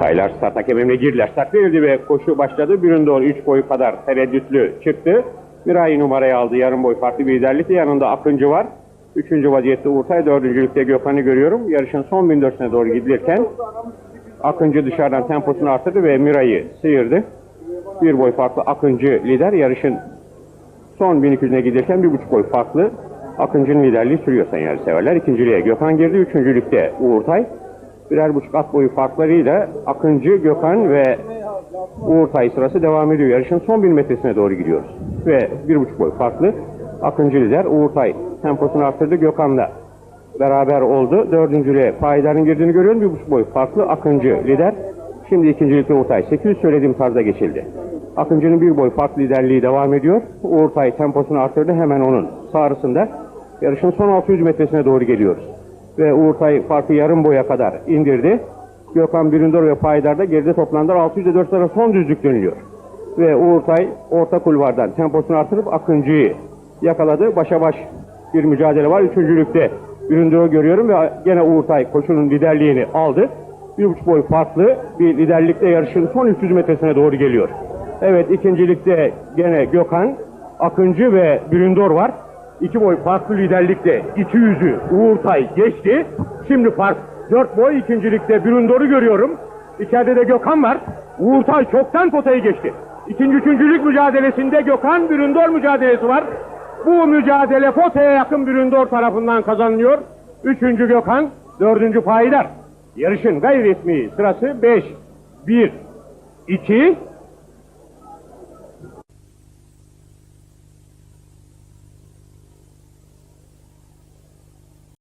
Paylar start hakemine girdiler. Verildi ve koşu başladı. Birinin doğru 3 boy kadar tereddütlü çıktı. Miray numarayı aldı. Yarım boy farklı bir liderlikle. Yanında Akıncı var. Üçüncü vaziyette Uğurtay. Dördüncülükte Gökhan'ı görüyorum. Yarışın son 1400'üne doğru gidilirken Akıncı dışarıdan temposunu arttırdı ve Miray'ı sıyırdı. Bir boy farklı Akıncı lider. Yarışın son 1200'üne giderken bir buçuk boy farklı. Akıncı'nın liderliği sürüyor sayın yarışseverler. İkinciliğe Gökhan girdi. Üçüncülükte Uğurtay. Birer buçuk at boyu farklarıyla Akıncı, Gökhan ve Uğurtay sırası devam ediyor. Yarışın son bin metresine doğru gidiyoruz. Ve bir buçuk boy farklı. Akıncı lider. Uğurtay temposunu arttırdı. Gökhan'la beraber oldu. Dördüncülüğe Fahidar'ın girdiğini görüyorum. Bir buçuk boy farklı. Akıncı lider. Şimdi ikincilikte Uğurtay. 800 söylediğim tarzda geçildi. Akıncı'nın bir boy farklı liderliği devam ediyor. Uğurtay temposunu arttırdı. Hemen onun sağrısında. Yarışın son 600 metresine doğru geliyoruz. Ve Uğurtay farkı yarım boya kadar indirdi. Gökhan Büründor ve Payidar da geride toplandılar. 600 ile 4 arası son düzlük dönüyor. Ve Uğurtay orta kulvardan temposunu artırıp Akıncı'yı yakaladı. Başa baş bir mücadele var. Üçüncülükte Büründor'u görüyorum ve gene Uğurtay koşunun liderliğini aldı. Bir buçuk boy farklı bir liderlikte yarışın son 300 metresine doğru geliyor. Evet ikincilikte gene Gökhan, Akıncı ve Büründor var. İki boy farklı liderlikte 200'ü Uğurtay geçti. Şimdi fark 4 boy ikincilikte Büründor'u görüyorum. İçeride de Gökhan var. Uğurtay çoktan potayı geçti. İkinci üçüncülük mücadelesinde Gökhan Büründor mücadelesi var. Bu mücadele potaya yakın Büründor tarafından kazanılıyor. Üçüncü Gökhan, dördüncü Payidar. Yarışın gayri resmi sırası 5, 1, 2,